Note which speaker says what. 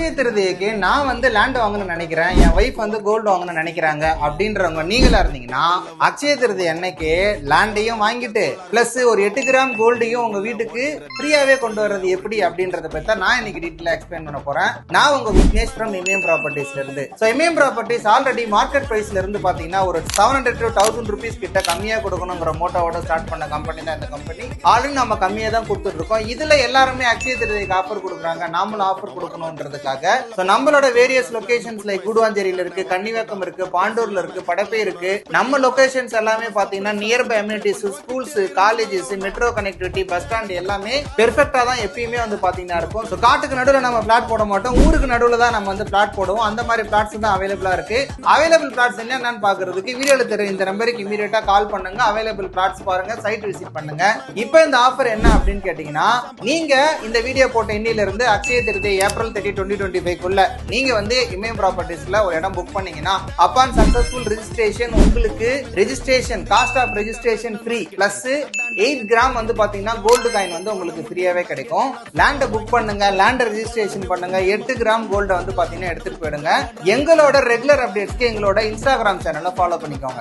Speaker 1: அக்ஷய நான் வந்து லேண்ட் வாங்கணும்னு நினைக்கிறேன் என் ஒய்ஃப் வந்து கோல்டு வாங்கணும்னு நினைக்கிறாங்க அப்படின்றவங்க நீங்களா இருந்தீங்கன்னா அக்ஷய திருதி அன்னைக்கு லேண்டையும் வாங்கிட்டு பிளஸ் ஒரு எட்டு கிராம் கோல்டையும் உங்க வீட்டுக்கு ஃப்ரீயாவே கொண்டு வர்றது எப்படி அப்படின்றத பத்தி நான் இன்னைக்கு டீட்டெயிலா எக்ஸ்பிளைன் பண்ண போறேன். நான் உங்க விக்னேஷ் ஃப்ரம் இமயம் ப்ராப்பர்ட்டிஸ்ல இருந்து. So Imayam properties already market பிரைஸ்ல இருந்து பாத்தீங்கன்னா ஒரு seven hundred to thousand rupees கிட்ட கம்மியா கொடுக்கணுங்கிற மோட்டோவோட ஸ்டார்ட் பண்ண கம்பெனி தான் இந்த கம்பெனி ஆல்ரெடி நம்ம கம்மியா தான் கொடுத்துட்டு இருக்கோம். இதுல எல்லாருமே அக்ஷய திருதிக்கு ஆஃபர் கொடுக்குறாங்க. நாமளும் ஆஃபர் கொடுக்கணுன்றதுக்காக ஸோ நம்மளோட வேரியஸ் லொகேஷன்ஸ் லைக் கூடுவாஞ்சேரியில இருக்கு கன்னிவாக்கம் இருக்கு பாண்டூர்ல இருக்கு படப்பை இருக்கு. நம்ம லொகேஷன்ஸ் எல்லாமே பாத்தீங்கன்னா nearby amenities schools colleges metro connectivity bus stand எல்லாமே பெர்ஃபெக்டா தான் எப்பயுமே வந்து பாத்தீங்கன்னா இருக்கும். ஸோ காட்டுக்கு நடுவில் நம்ம பிளாட் போட மாட்டோம். ஊருக்கு நடுவில் தான் நம்ம வந்து பிளாட் போடுவோம். அந்த மாதிரி பிளாட்ஸ் தான் அவைலபிளா இருக்கு. அவைலபிள் பிளாட்ஸ் என்னென்னு பாக்குறதுக்கு வீடியோல தெரியும் இந்த நம்பருக்கு இமீடியட்டா கால் பண்ணுங்க. அவைலபிள் பிளாட்ஸ் பாருங்க சைட் விசிட் பண்ணுங்க. இப்போ இந்த ஆஃபர் என்ன அப்படின்னு கேட்டீங்கன்னா நீங்க இந்த வீடியோ போட்ட இன்னில இருந்து Akshaya Tritiya April thirty twenty twenty ஃபைவ்க்குள்ள நீங்க வந்து இமயம் ப்ராப்பர்ட்டிஸ்ல ஒரு இடம் புக் பண்ணீங்கன்னா அப்பான் சக்சஸ்ஃபுல் ரெஜிஸ்ட்ரேஷன் உங்களுக்கு registration cost of registration free plus eight gram வந்து பாத்தீங்கன்னா கோல்டு காயின் வந்து உங்களுக்கு ஃப்ரீயாவே கிடைக்கும். லேண்டை புக் பண்ணுங்க லேண்டை ரெஜிஸ்ட்ரேஷன் பண்ணுங்க எட்டு கிராம் கோல்டை வந்து பாத்தீங்கன்னா எடுத்துட்டு போயிடுங்க. எங்களோட ரெகுலர் அப்டேட்ஸ்க்கு எங்களோட இன்ஸ்டாகிராம் சேனலை ஃபாலோ பண்ணிக்கோங்க.